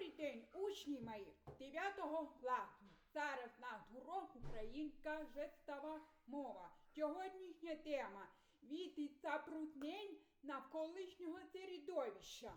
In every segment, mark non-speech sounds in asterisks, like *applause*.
Добрий день, учні мої 9 класу. Зараз наш урок українська жестова мова. Сьогоднішня тема від забруднень навколишнього середовища.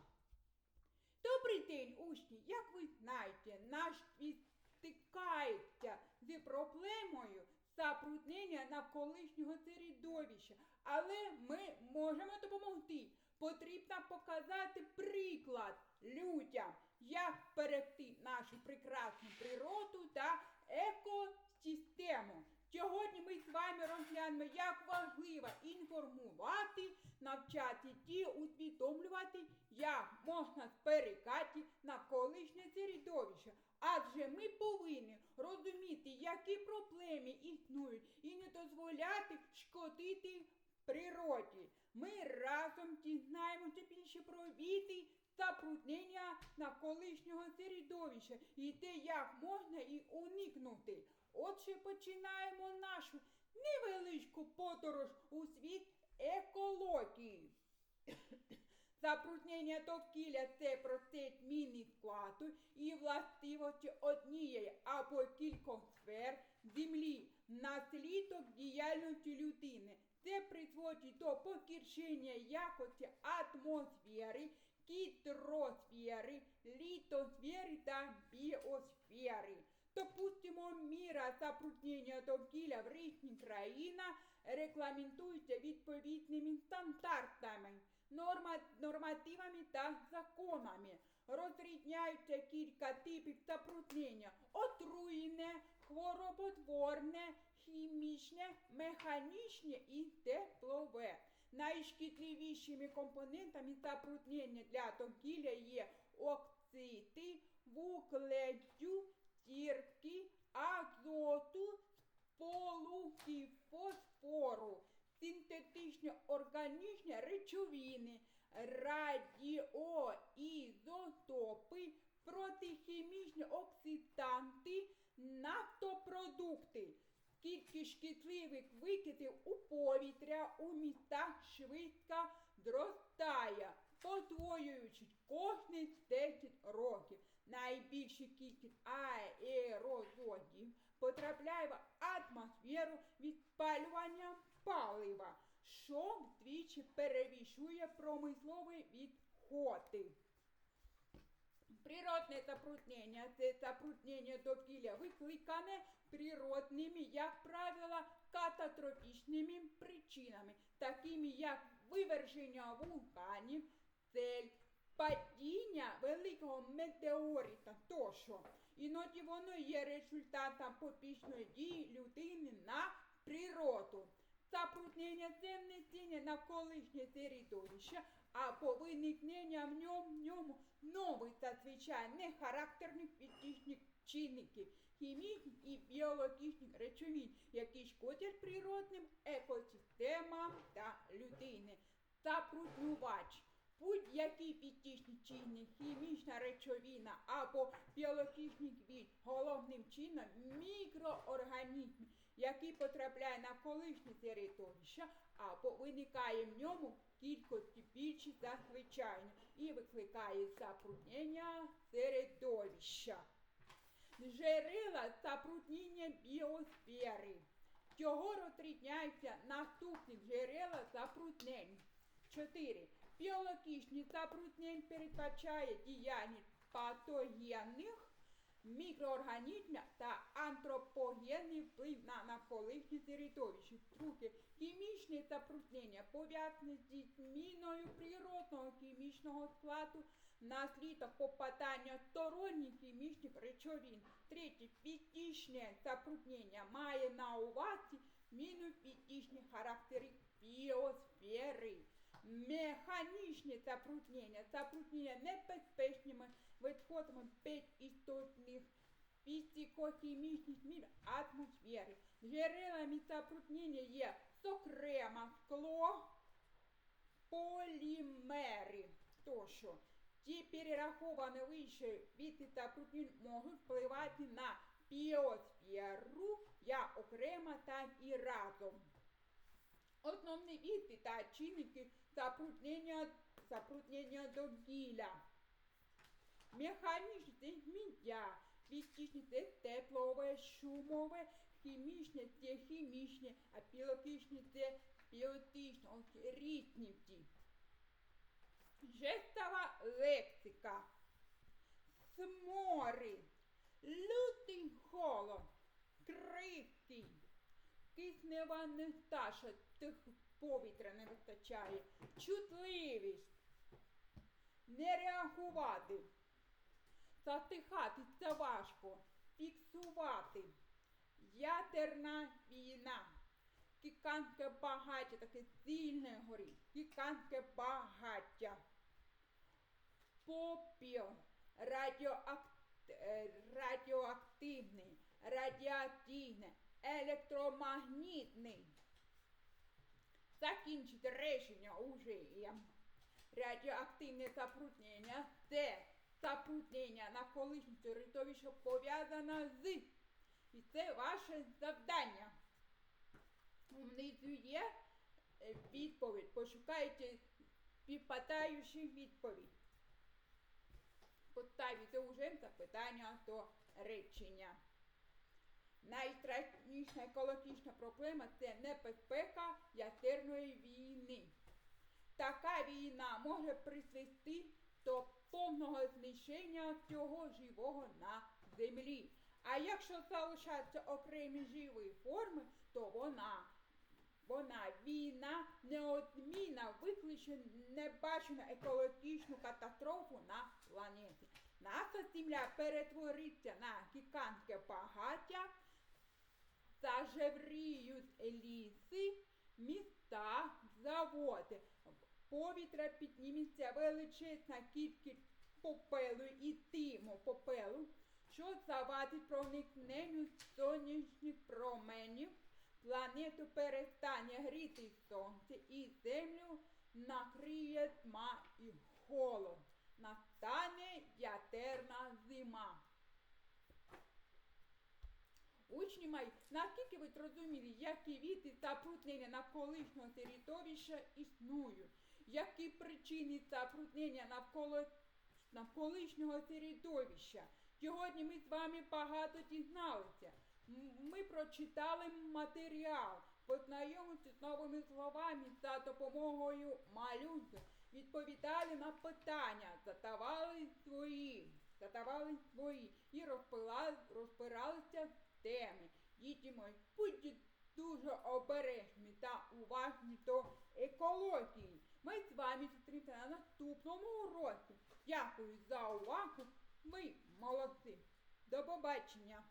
Добрий день, учні! Як ви знаєте, наш світ стикається з проблемою забруднення навколишнього середовища, але ми можемо допомогти. Потрібно показати приклад людям, як берегти нашу прекрасну природу та екосистему. Сьогодні ми з вами розглянемо, як важливо інформувати, навчати ті усвідомлювати, як можна зберігати навколишнє середовище. Адже ми повинні розуміти, які проблеми існують, і не дозволяти шкодити природі. Ми разом дізнаємося більше про віди забруднення навколишнього середовища і те, як можна і уникнути. Отже, починаємо нашу невеличку подорож у світ екології. *coughs* Забруднення довкілля це процес зміни складу і властивості однієї або кількох сфер землі наслідок діяльності людини. Це призводить до погіршення якості атмосфери, гідросфери, літосфери та біосфери. Допустимо, міра забруднення довкілля в різних країнах регламентується відповідними стандартами, норма, нормативами та законами. Розрізняються кілька типів забруднення отруєне, хвороботворне, хімічне, механічне і теплове. Найшкідливішими компонентами забруднення для довкілля є оксиди, вуглецю, стірки, азоту, сполуки, фосфору, синтетичні органічні речовини, радіоізотопи, Найбільша кількість аерозолів потрапляє в атмосферу від спалювання палива, що вдвічі перевішує промислові відходи. Природне забруднення це забруднення довкілля викликане природними, як правило, катастрофічними причинами, такими як виверження вулканів, цель, падіння великого метеорита тощо. Іноді воно є результатом побічної дії людини на природу. Забруднення це внесення навколишнє середовище або виникнення в ньому, в ньому нових зазвичай нехарактерних фізичних чинників, хімічних і біологічних речовин, які шкодять природним екосистемам та людини. Забруднювач. Будь-який фізичний чинник, хімічна речовина або біологічний квіт головним чином мікроорганізм, який потрапляє на колишнє середовище або виникає в ньому кількості більші за звичайно і викликає забруднення середовища. Джерела забруднення біосфери. Цього розрізняються наступні джерела забруднень. 4. Біологічні забруднень передбачає діяльність патогенних мікроорганізмів та антропогенний вплив на навколишнє середовище. Друге, хімічне забруднення пов'язане зі зміною природного хімічного складу наслідок попадання сторонніх хімічних речовин. Третє, фізичне забруднення має на увазі зміну фізичних характерів біосфери. Механічне забруднення, забруднення небезпечними відходами підістотних фізико-хімічних змін атмосфери. Джерелами забруднення є, зокрема, скло, полімери тощо. Ті перераховані вище види забруднень можуть впливати на біосферу як окремо, так і разом. Основні види та чинники забруднення, забруднення довкілля. механічне фізичне це теплове, шумове, хімічне це хімічне, а біологічне це біотичне, ось різні ті. Жестова лексика. Сморід, киснева нестача, тих повітря не вистачає, чутливість, не реагувати, затихати це важко, фіксувати, ядерна війна, гігантське багаття, таке сильне горить, гігантське багаття. Попіл, е, радіоактивний, радіаційний, електромагнітний. Закінчити речення уже. Радіоактивне забруднення це забруднення навколишнього середовища пов'язане з. І це ваше завдання. Внизу є е, відповідь. Пошукайте співпадаючу відповідь. Поставити уже запитання до речення. Найстрашніша екологічна проблема це небезпека ядерної війни. Така війна може призвести до повного знищення всього живого на землі. А якщо залишаться окремі живі форми, то вона, вона війна неодмінно викличе небачену екологічну катастрофу на планеті. Наша земля перетвориться на багаття, зажевріють ліси, міста, заводи. Повітря підніметься величезна кількість попелу і диму попелу, що завадить проникненню сонячних променів. Планету перестане гріти сонце і землю накриє тьма і холод. Настане ядерна зима. Учні мої, наскільки ви зрозуміли, які види забруднення навколишнього середовища існують, які причини забруднення навколо навколишнього середовища. Сьогодні ми з вами багато дізналися. Ми прочитали матеріал, познайомилися з новими словами за допомогою малюнків, відповідали на питання, задавали свої, задавали свої і в теми. Діти мої, будьте дуже обережні та уважні до екології. Ми з вами зустрінемося на наступному уроці. Дякую за увагу. Ми молодці. До побачення.